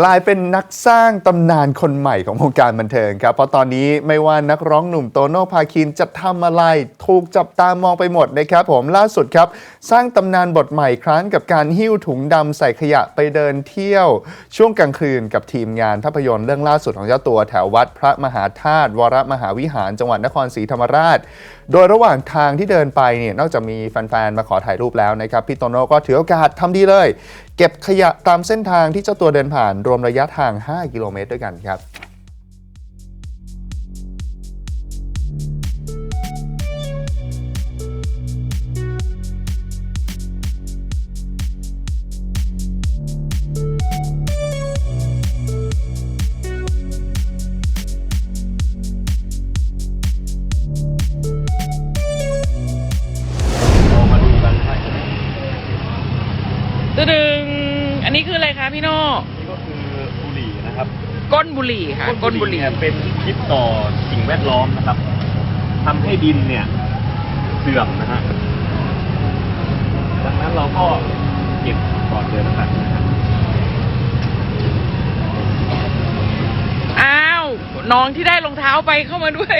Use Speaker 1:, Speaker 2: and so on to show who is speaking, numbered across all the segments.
Speaker 1: กลายเป็นนักสร้างตำนานคนใหม่ของวงการบันเทิงครับ เพราะตอนนี้ไม่ว่านักร้องหนุ่มโตโน่พาคินจะทำอะไร ถูกจับตามองไปหมดนะครับผมล่าสุดครับ สร้างตำนานบทใหม่ครั้งกับการหิ้วถุงดำใส่ขยะไปเดินเที่ยว ช่วงกลางคืนกับทีมงานภาพยนตร์เรื่องล่าสุดของเจ้าตัวแถววัดพระมหาธาตุวรมหาวิหารจังหวัดนครศรีธรรมราช โดยระหว่างทางที่เดินไปเนี่ยนอกจากมีแฟนๆมาขอถ่ายรูปแล้วนะครับพี่โตโน่ก็ถือโอกาสทำดีเลยเก็บขยะตามเส้นทางที่เจ้าตัวเดินผ่านรวมระยะทาง 5 กิโลเมตรด้วยกันครับ
Speaker 2: ตึดึง อันนี้คืออะไรคะพี่โน่
Speaker 3: นี่ก็คือบุหรี่นะครับ
Speaker 2: ก้นบุหรี่ค่ะก้นบุหรี่
Speaker 3: เนี่ยเป็นพิษต่อสิ่งแวดล้อมนะครับทำให้ดินเนี่ยเสื่อมนะฮะดังนั้นเราก็เก็บก่อนเดินกันนะฮะ
Speaker 2: อ้าวน้องที่ได้รองเท้าไปเข้ามาด้วย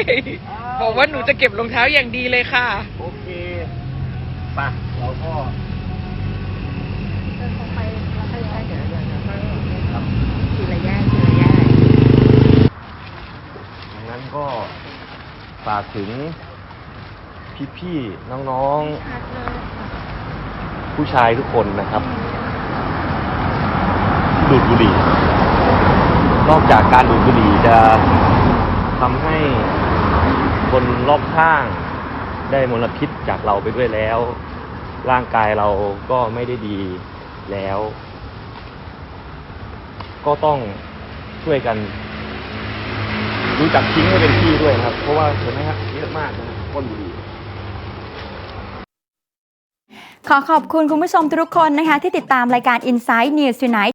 Speaker 2: บอกว่าหนูจะเก็บรองเท้าอย่างดีเลยค่ะ
Speaker 3: โอเคไปะเราก็ ครับ
Speaker 4: ทีละแยกทีละแยก
Speaker 3: ดังนั้นก็ฝากถึงพี่ๆน้องๆผู้ชายทุกคนนะครับที่ดูดบุหรี่ นอกจากการดูดบุหรี่จะทำให้คนรอบข้างได้มลพิษจากเราไปด้วยแล้ว ร่างกายเราก็ไม่ได้ดี แล้ว ก็ต้องช่วยกัน รู้จักทิ้งให้เป็นที่ด้วยนะครับ เพราะว่าเห็นไหมครับเยอะมากนะก้นบุหรี่
Speaker 4: ขอขอบคุณคุณผู้ชมทุกคนนะคะ ที่ติดตามรายการ Inside News Tonight